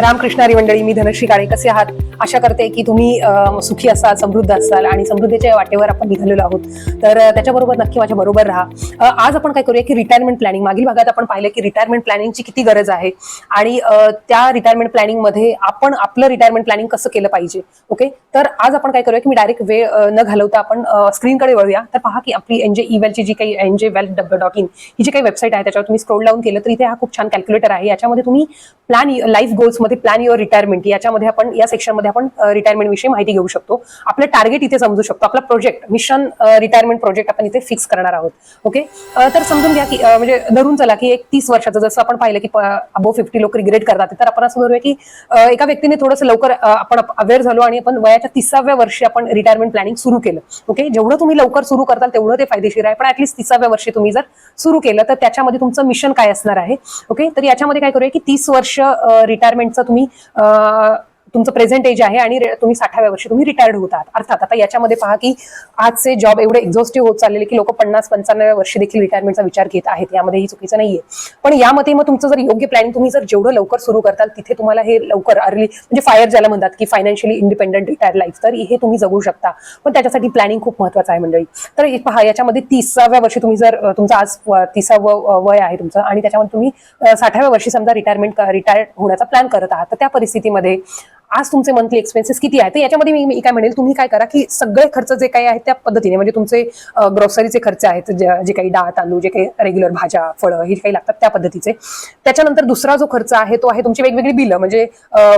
रामकृष्णारी मंडळी मी धनश्री काळे. कसे आहात? आशा करते की तुम्ही सुखी असाल समृद्ध असाल आणि समृद्धीच्या वाटेवर आपण निघालेलो आहोत. तर त्याच्याबरोबर नक्की माझ्या बरोबर राहा. आज आपण काय करूया की रिटायरमेंट प्लॅनिंग मागील भागात आपण पाहिलं की रिटायरमेंट प्लॅनिंगची किती गरज आहे आणि त्या रिटायरमेंट प्लॅनिंगमध्ये आपण आपलं रिटायरमेंट प्लॅनिंग कसं केलं पाहिजे ओके तर आज आपण काय करूया की मी डायरेक्ट वेळ न घालवता आपण स्क्रीनकडे वळूया. तर पहा की आपली एनजे इवेलची जी काही एनजे वेल्थ डॉट इन ही जी काही वेबसाईट आहे त्याच्यावर तुम्ही स्क्रोल डाऊन केलं तर इथे हा खूप छान कॅल्क्युलेटर आहे. याच्यामध्ये तुम्ही प्लॅन लाईफ गोल्समध्ये प्लॅन युअर रिटायरमेंट याच्यामध्ये आपण या सेक्शनमध्ये आपण रिटायरमेंट विषयी माहिती घेऊ शकतो. आपलं टार्गेट इथे समजू शकतो. आपला प्रोजेक्ट मिशन रिटायरमेंट प्रोजेक्ट आपण इथे फिक्स करणार आहोत. ओके तर समजून घ्या की म्हणजे धरून चला की एक तीस वर्षाचं जसं आपण पाहिलं की अबो फिफ्टी लोक रिग्रेट करतात तर आपण असं धरूया की एका व्यक्तीने थोडंसं लवकर आपण अवेअर झालो आणि आपण वयाच्या तिसाव्या वर्षी आपण रिटायरमेंट प्लॅनिंग सुरू केलं. ओके जेवढं तुम्ही लवकर सुरू करताल तेवढं ते फायदेशीर आहे. पण ऍटलीस्ट तिसाव्या वर्षी तुम्ही जर सुरू केलं तर त्याच्यामध्ये तुमचं मिशन काय असणार आहे? ओके तर याच्यामध्ये काय करूया की तीस वर्ष रिटायरमेंट रिटायरमेंटचं तुम्ही तुमचं प्रेझेंट एज आहे आणि तुम्ही साठाव्या वर्षी तुम्ही रिटायर्ड होतात. अर्थात आता याच्यामध्ये पहा की आजचे जॉब एवढे एक्झॉस्टिव्ह होत चाललेले की लोक पन्नास पंचाण्णव्या वर्षी देखील रिटायरमेंटचा विचार घेत आहेत. यामध्ये ही चुकीचं नाहीये. पण यामध्ये मग तुमचं जर योग्य प्लॅनिंग तुम्ही जर जेवढं लवकर सुरू करताल तिथे तुम्हाला हे लवकर अर्ली म्हणजे फायर ज्याला म्हणतात की फायनान्शियली इंडिपेंडंट रिटायर लाईफ तर हे तुम्ही जगू शकता. पण त्याच्यासाठी प्लॅनिंग खूप महत्वाचं आहे मंडळी. तर एक पहा याच्यामध्ये तिसाव्या वर्षी तुम्ही जर तुमचं आज तिसावं वय आहे तुमचं आणि त्याच्यामध्ये तुम्ही साठाव्या वर्षी समजा रिटायरमेंट रिटायर होण्याचा प्लॅन करत आहात तर त्या परिस्थितीमध्ये आज तुमचे मंथली एक्सपेन्सेस किती आहे तर याच्यामध्ये मी काय म्हणेल तुम्ही काय करा की सगळे खर्च जे काही आहेत त्या पद्धतीने म्हणजे तुमचे ग्रोसरीचे खर्च आहेत जे जे काही डाळ तांदूळ जे काही रेग्युलर भाज्या फळं हे काही लागतात त्या पद्धतीचे. त्याच्यानंतर दुसरा जो खर्च आहे तो आहे तुमची वेगवेगळी बिलं म्हणजे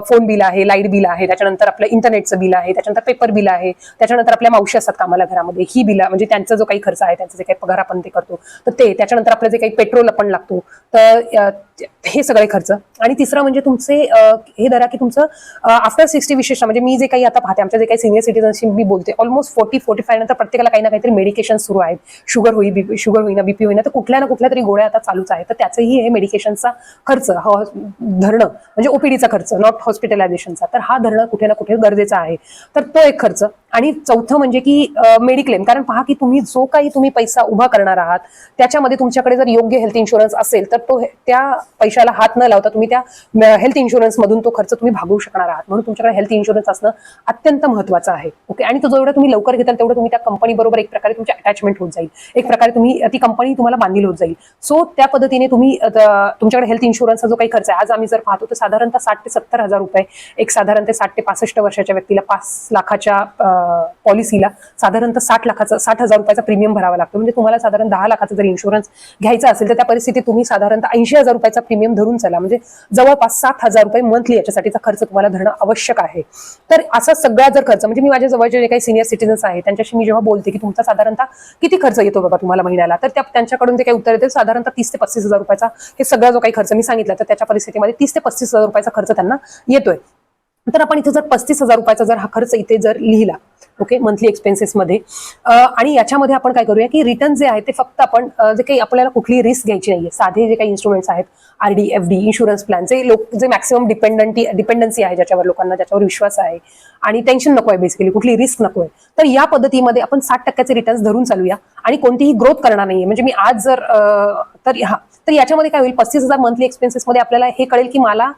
फोन बिल आहे लाइट बिल आहे त्याच्यानंतर आपलं इंटरनेटचं बिल आहे त्याच्यानंतर पेपर बिल आहे त्याच्यानंतर आपल्या मावशी असतात कामाला घरामध्ये ही बिलं म्हणजे त्यांचा जो काही खर्च आहे त्यांचं जे काही पगार आपण ते करतो तर ते त्याच्यानंतर आपलं जे काही पेट्रोल आपण लागतो तर हे सगळे खर्च. आणि तिसरं म्हणजे तुमचे हे धरा की तुमचं आफ्टर सिक्स्टी विशेष म्हणजे मी जे काही आता पाहते आमच्या जे काही सिनियर सिटीजनशी मी बोलते ऑलमोस्ट फोर्टी फोर्टी फाय नंतर प्रत्येकाला काही ना काहीतरी मेडिकेशन सुरू आहेत. शुगर होई बीपी शुगर होईना बीपी होईना तर कुठल्या ना कुठल्या तरी गोळ्या आता चालूच आहेत. तर त्याचंही हे मेडिकेशनचा खर्च हा धरणं म्हणजे ओपीडीचा खर्च नॉट हॉस्पिटलायझेशनचा तर हा धरणं कुठे ना कुठे गरजेचा आहे. तर तो एक खर्च. आणि चौथं म्हणजे की मेडिक्लेम कारण पहा की तुम्ही जो काही तुम्ही पैसा उभा करणार आहात त्याच्यामध्ये तुमच्याकडे जर योग्य हेल्थ इन्शुरन्स असेल तर तो त्या पैशाला हात न लावता तुम्ही त्या हेल्थ इन्शुरन्स मधून तो खर्च तुम्ही भागवू शकणार आहात. म्हणून तुमच्याकडे हेल्थ इन्शुरन्स असणं अत्यंत महत्वाचं आहे. ओके आणि तो जेवढं तुम्ही लवकर घेताल तेवढं तुम्ही त्या कंपनी बरोबर एक प्रकारे तुमची अटॅचमेंट होत जाईल. एक प्रकारे तुम्ही ती कंपनी तुम्हाला बांधील होत जाईल. सो त्या पद्धतीने तुम्ही तुमच्याकडे हेल्थ इन्शुरन्सचा जो काही खर्च आहे आज आम्ही जर पाहतो तर साधारणतः साठ ते सत्तर हजार रुपये एक साधारण ते साठ ते पासष्ट वर्षाच्या व्यक्तीला पाच लाखाच्या पॉलिसीला साधारणतः साठ लाखाचा साठ हजार रुपयाचा प्रीमियम भरावा लागतो. म्हणजे तुम्हाला साधारण दहा लाखाचा जर इन्शुरन्स घ्यायचा असेल तर त्या परिस्थितीत तुम्ही साधारणतः ऐंशी हजार रुपयाचा प्रीमियम धरून चला. म्हणजे जवळपास सात हजार रुपये मंथली याच्यासाठीचा खर्च तुम्हाला धरणं आवश्यक आहे. तर असा सगळा जर खर्च म्हणजे मी माझ्या जवळचे जे काही सिनियर सिटीजन्स आहेत त्यांच्याशी मी जेव्हा बोलते की तुमचा साधारणतः किती खर्च येतो बाबा तुम्हाला महिन्याला? तर त्या त्यांच्याकडून जे काही उत्तर येते साधारणतः तीस ते पस्तीस हजार रुपयाचा हे सगळा जो काही खर्च मी सांगितला तर त्याच्या परिस्थितीमध्ये तीस ते पस्तीस हजार रुपयाचा खर्च त्यांना येतोय. तर आपण इथे जर पस्तीस हजार रुपयाचा जर हा खर्च इथे जर लिहिला ओके मंथली एक्सपेन्सेसमध्ये आणि याच्यामध्ये आपण काय करूया की रिटर्न जे आहे ते फक्त आपण जे काही आपल्याला कुठली रिस्क घ्यायची नाहीये. साधे जे काही इन्स्ट्रुमेंट्स आहेत R D F D insurance plan जे लोक जे मॅक्सिमम डिपेंडंटी डिपेंडन्सी आहे ज्याच्यावर लोकांना ज्याच्यावर विश्वास आहे आणि टेन्शन नको आहे बेसिकली कुठली रिस्क नको आहे तर या पद्धतीमध्ये आपण साठ टक्क्याचे रिटर्न्स धरून चालूया आणि कोणतीही ग्रोथ करणार नाहीये. म्हणजे मी आज जर तर हा तर याच्यामध्ये काय होईल पस्तीस हजार मंथली एक्सपेन्सेसमध्ये आपल्याला हे कळेल की मला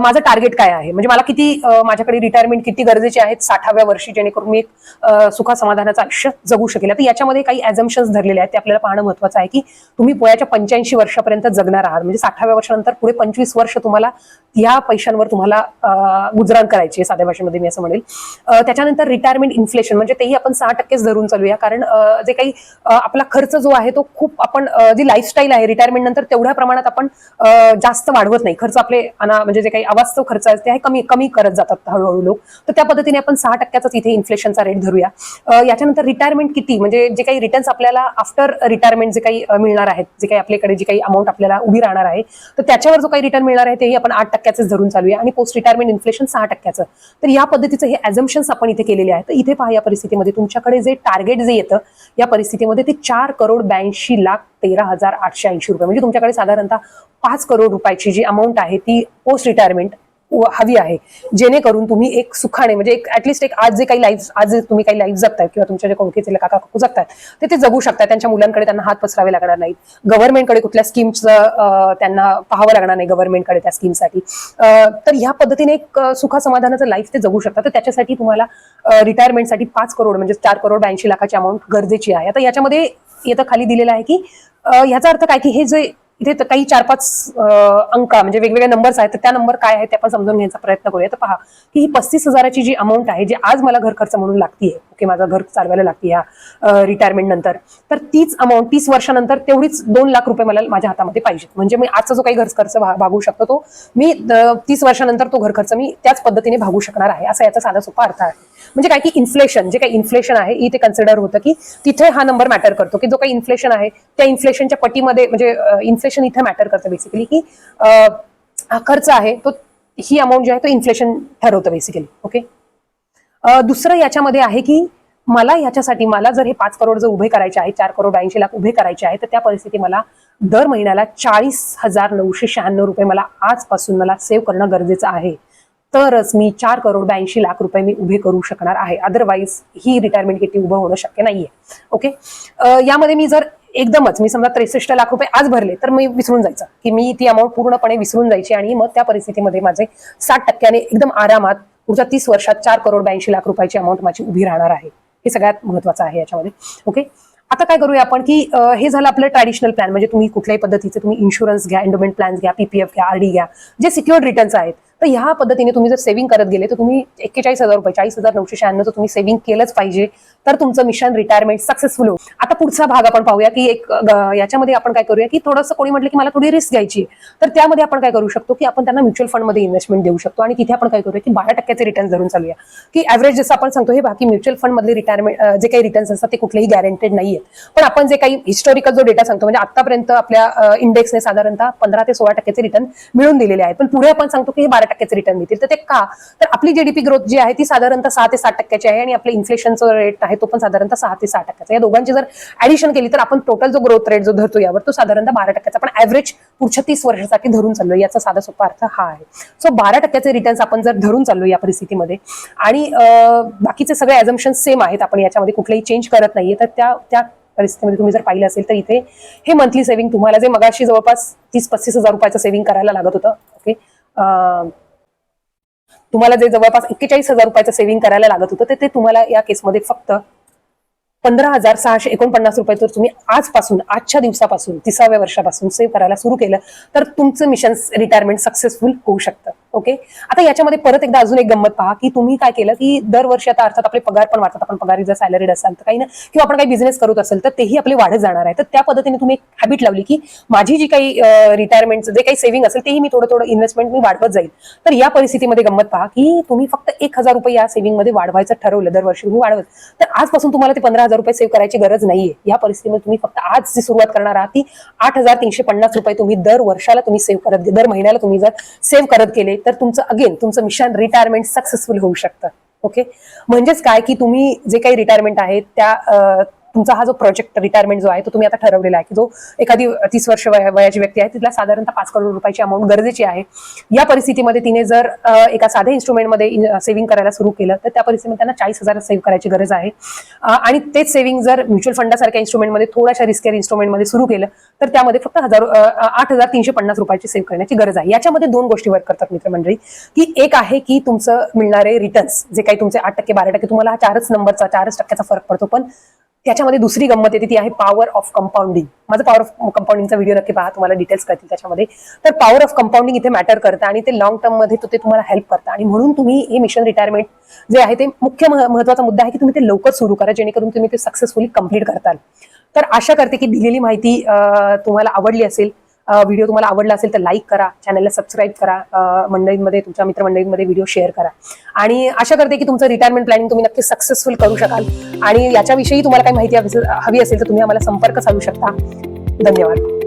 माझं टार्गेट काय आहे. म्हणजे मला किती माझ्याकडे रिटायरमेंट किती गरजेचे आहेत साठाव्या वर्षी जेणेकरून मी एक सुखासमाधानाचं सुखा आयुष्य जगू शकेल. तर याच्यामध्ये काही ॲझम्पन्स धरलेले आहेत ते आपल्याला पाहणं महत्वाचं आहे की तुम्ही पोयाच्या पंच्याऐंशी वर्षापर्यंत जगणार आहात. म्हणजे साठाव्या वर्षानंतर पुढे पंचवीस वर्ष तुम्हाला या पैशांवर तुम्हाला गुजराण करायची आहे साध्या भाषेमध्ये मी असं म्हणेल. त्याच्यानंतर रिटायरमेंट इन्फ्लेशन म्हणजे तेही आपण सहा टक्केच धरून चालूया. कारण जे काही आपला खर्च जो आहे तो खूप आपण जी लाईफस्टाईल आहे रिटायरमेंट नंतर तेवढ्या प्रमाणात आपण जास्त वाढवत नाही. खर्च आपले अना म्हणजे जे काही अवास्तव खर्च आहे ते कमी कमी करत जातात हळूहळू लोक. तर त्या पद्धतीने आपण सहा टक्क्याचाच इथे इन्फ्लेशन इन्फ्लेशनचा रेट धरूया. याच्यानंतर रिटायरमेंट किती? म्हणजे जे काही रिटर्न्स आपल्याला आफ्टर रिटायरमेंट जे काही मिळणार आहेत जे काही आपल्याकडे जी काही अमाऊंट आपल्याला उभी राहणार आहे तर त्याच्यावर जो काही रिटर्न मिळणार आहे तेही आपण आठ टक्क्याचं धरून चालूया. आणि पोस्ट रिटायरमेंट इन्फ्लेशन सहा टक्क्याचं. तर या पद्धतीचं हे ॲझम्पन्स आपण इथे केलेले आहेत. तर इथे पहा या परिस्थितीमध्ये तुमच्याकडे जे टार्गेट जे येतं या परिस्थितीमध्ये ते चार करोड ब्याऐंशी लाख तेरा हजार आठशे ऐंशी रुपये. म्हणजे तुमच्याकडे साधारणतः पाच करोड रुपयाची जी अमाऊंट आहे ती पोस्ट रिटायरमेंट हवी आहे. जेणेकरून तुम्ही एक सुखाने म्हणजे एक ऍटलिस्ट एक आज जे काही लाईफ आज जे तुम्ही काही लाईफ जगताय किंवा तुमच्या जे कोणकीचे काका काकू जगतात ते ते जगू शकतात त्यांच्या मुलांकडे त्यांना हात पसरावे लागणार नाहीत. गव्हर्नमेंटकडे कुठल्या स्कीमचं त्यांना पाहावं लागणार नाही गव्हर्नमेंटकडे त्या स्कीमसाठी तर ह्या पद्धतीने एक अं, सुखा समाधानाचं लाईफ ते जगू शकतात तर त्याच्यासाठी तुम्हाला रिटायरमेंटसाठी पाच करोड म्हणजे चार करोड ब्याऐंशी लाखाची अमाऊंट गरजेची आहे. आता याच्यामध्ये येतं खाली दिलेलं आहे की ह्याचा अर्थ काय की हे जे इथे काही चार पाच अंक म्हणजे वेगवेगळे नंबर्स आहेत तर त्या नंबर काय आहेत ते आपण समजून घ्यायचा प्रयत्न करूया. तर पहा की ही पस्तीस हजाराची जी अमाऊंट आहे जी आज मला घर खर्च म्हणून लागतीये ओके माझं घर चालवायला लागते या रिटायरमेंट नंतर तर तीच अमाऊंट तीस वर्षानंतर तेवढीच दोन लाख रुपये मला माझ्या हातामध्ये पाहिजेत. म्हणजे मी आजचा जो काही घर खर्च भागू शकतो तो मी तीस वर्षानंतर तो घर खर्च मी त्याच पद्धतीने भागू शकणार आहे. असा याचा साधा सोपा अर्थ आहे. म्हणजे काय की इन्फ्लेशन जे काही इन्फ्लेशन आहे इथे कन्सिडर होतं की तिथे हा नंबर मॅटर करतो की जो काही इन्फ्लेशन आहे त्या इन्फ्लेशनच्या पटीमध्ये म्हणजे इन्फ्लेशन इथे मॅटर करतं बेसिकली की हा खर्च आहे तो ही अमाऊंट जी आहे तो इन्फ्लेशन ठरवतं बेसिकली ओके दुसरं याच्यामध्ये आहे की मला याच्यासाठी मला जर हे पाच करोड जर उभे करायचे आहे चार करोड ऐंशी लाख उभे करायचे आहे तर त्या परिस्थिती मला दर महिन्याला चाळीस हजार नऊशे शहाण्णव रुपये मला आजपासून मला सेव्ह करणं गरजेचं आहे. तरच मी चार करोड ब्याऐंशी लाख रुपये मी उभे करू शकणार आहे. अदरवाईज ही रिटायरमेंट किती उभं होणं शक्य नाहीये ओके यामध्ये मी जर एकदमच. मी समजा त्रेसष्ट लाख रुपये आज भरले तर मी विसरून जायचं. की मी ती अमाऊंट पूर्णपणे विसरून जायची आणि मग त्या परिस्थितीमध्ये माझे साठ टक्क्याने एकदम आरामात पुढच्या तीस वर्षात चार करोड ब्याऐंशी लाख रुपयाची अमाऊंट माझी उभी राहणार आहे. हे सगळ्यात महत्वाचं आहे याच्यामध्ये. ओके? आता काय करूया आपण की हे झालं आपलं ट्रॅडिशनल प्लॅन म्हणजे तुम्ही कुठल्याही पद्धतीचे तुम्ही इन्शुरन्स घ्या एंडोमेंट प्लॅन्स घ्या पीपीएफ घ्या आरडी घ्या. जे सिक्युअर्ड रिटर्न्स आहेत तर ह्या पद्धतीने तुम्ही जर सेव्हिंग करत गेले तर तुम्ही एक्केचाळीस हजार रुपये चाळीस हजार नऊशे शहाण्णव तुम्ही सेव्हिंग केलंच पाहिजे. तर तुमचं मिशन रिटायरमेंट सक्सेसफुल हो आता पुढचा भाग आपण पाहूया की एक याच्यामध्ये आपण काय करूया की थोडंसं कोणी म्हटलं की मला थोडी रिस्क घ्यायची तर त्यामध्ये आपण काय करू शकतो की आपण त्यांना म्युच्युअल फंडमध्ये इन्व्हेस्टमेंट देऊ शकतो. आणि तिथे आपण काय करूया की बारा टक्क्याचे रिटर्न धरून चालूया. की ऍव्हरेज जसं आपण सांगतो हे बाकी म्युच्युअल फंडमधले रिटायरमेंट जे काही रिटर्न्स असतात ते कुठलेही गॅरंटेड नाहीये पण आपण जे काही हिस्टॉरिकल जो डेटा सांगतो म्हणजे आतापर्यंत आपल्या इंडेक्सने साधारणतः पंधरा ते सोळा टक्क्याचे रिटर्न मिळून दिलेले आहेत. पण पुढे आपण सांगतो की हे बारा टक्क्याचे रिटर्न देतील. तर ते का? तर आपली जीडीपी ग्रोथ जी आहे ती साधारणतः सहा ते सात टक्क्याची आहे आणि आपलं इन्फ्लेशनचा रेट आहे तो पण साधारणतः सहा ते सहा टक्क्याचा या दोघांची जर ऍडिशन केली तर आपण टोटल जो ग्रोथ रेट जो धरतो यावर तो साधारणतः बारा टक्क्याचा पण ऍव्हरेज पुढच्या तीस वर्षासाठी धरून चाललो याचा साधा सोपा अर्थ हा आहे. सो बारा टक्क्याचे रिटर्न्स आपण जर धरून चाललो या परिस्थितीमध्ये आणि बाकीचे सगळे ऍझम्पशन सेम आहेत आपण याच्यामध्ये कुठलेही चेंज करत नाहीये तर त्या त्या परिस्थितीमध्ये तुम्ही जर पाहिलं असेल तर इथे हे मंथली सेव्हिंग तुम्हाला जे मगाशी जवळपास तीस पस्तीस हजार रुपयाचं सेव्हिंग करायला लागत होतं ओके तुम्हाला जे जवळपास एक्केचाळीस हजार रुपयाचं सेव्हिंग करायला लागत होतं ते- ते तुम्हाला या केसमध्ये फक्त पंधरा हजार सहाशे एकोणपन्नास रुपये जर तुम्ही आजपासून आजच्या दिवसापासून तिसाव्या वर्षापासून सेव्ह करायला सुरू केलं तर तुमचं मिशन रिटायरमेंट सक्सेसफुल होऊ शकतं. ओके आता याच्यामध्ये परत एकदा अजून एक गंमत पहा की तुम्ही काय केलं की दरवर्षी आता अर्थात आपले पगार पण वाढतात. आपण पगारी जर सॅलरीड असाल तर काही ना किंवा आपण काही बिझनेस करत असेल तर तेही आपले वाढत जाणार आहे. तर त्या पद्धतीने तुम्ही एक हॅबिट लावली की माझी जी काही रिटायरमेंटचं जे काही सेव्हिंग असेल तेही मी थोडं थोडं इन्व्हेस्टमेंट मी वाढवत जाईल. तर या परिस्थितीमध्ये गंमत पहा की तुम्ही फक्त एक हजार रुपये या सेव्हिंगमध्ये वाढवायचं ठरवलं दरवर्षी तुम्ही वाढवत. तर आजपासून तुम्हाला ते पंधरा हजार रुपये सेव्ह करायची गरज नाहीये. या परिस्थितीमध्ये तुम्ही फक्त आज जी सुरुवात करणार आहात ती आठ हजार तीनशे पन्नास रुपये तुम्ही दर वर्षाला तुम्ही सेव्ह करत दर महिन्याला तुम्ही जर सेव्ह करत गेले तर तुमचं अगेन तुमचं मिशन रिटायरमेंट सक्सेसफुल होऊ शकतं. ओके म्हणजेच काय? की तुम्ही जे काही रिटायरमेंट आहे त्या तुमचा हा जो प्रोजेक्ट रिटायरमेंट जो आहे तो तुम्ही आता ठरवलेला आहे की जो एखादी तीस वर्ष वयाची व्यक्ती आहे तिला साधारणतः पाच करोड रुपयाची अमाऊंट गरजेची आहे. या परिस्थितीमध्ये तिने जर एका साध्या इन्स्ट्रुमेंटमध्ये सेव्हिंग करायला सुरू केलं तर त्या परिस्थितीमध्ये त्यांना चाळीस हजार सेव्ह करायची गरज आहे. आणि तेच सेव्हिंग जर म्युच्युअल फंडासारख्या इन्स्ट्रुमेंटमध्ये थोड्याशा रिस्केअर इन्स्ट्रुमेंटमध्ये सुरू केलं तर त्यामध्ये फक्त हजार आठ हजार तीनशे पन्नास रुपयाची सेव्ह करण्याची गरज आहे. याच्यामध्ये दोन गोष्टी वर्क करतात मित्रमंडळी. की एक आहे की तुमचं मिळणारे रिटर्न्स जे काही तुमचे आठ टक्के बारा टक्के तुम्हाला हा चारच नंबरचा चारच टक्क्याचा फरक पडतो. पण त्याच्यामध्ये दुसरी गंमत येते ती आहे पॉवर ऑफ कंपाऊंडिंग माझा पॉवर ऑफ कंपाऊंडिंगचा व्हिडिओ नक्की पहा तुम्हाला डिटेल्स कळतील त्याच्यामध्ये. तर पॉवर ऑफ कंपाऊंडिंग इथे मॅटर करतं आणि ते लॉंग टर्ममध्ये ते तुम्हाला हेल्प करतं. आणि म्हणून तुम्ही हे मिशन रिटायरमेंट जे आहे ते मुख्य महत्त्वाचा मुद्दा आहे की तुम्ही ते लवकर सुरू करा जेणेकरून तुम्ही ते सक्सेसफुली कंप्लीट करताल. तर आशा करते की दिलेली माहिती तुम्हाला आवडली असेल. व्हिडिओ तुम्हाला आवडला असेल तर लाईक करा चॅनलला सबस्क्राईब करा मंडळींमध्ये तुमच्या मित्रमंडळींमध्ये व्हिडिओ शेअर करा. आणि आशा करते की तुमचं रिटायरमेंट प्लॅनिंग तुम्ही नक्की सक्सेसफुल करू शकाल. आणि याच्याविषयी तुम्हाला काही माहिती हवी असेल तर तुम्ही आम्हाला संपर्क साधू शकता. धन्यवाद.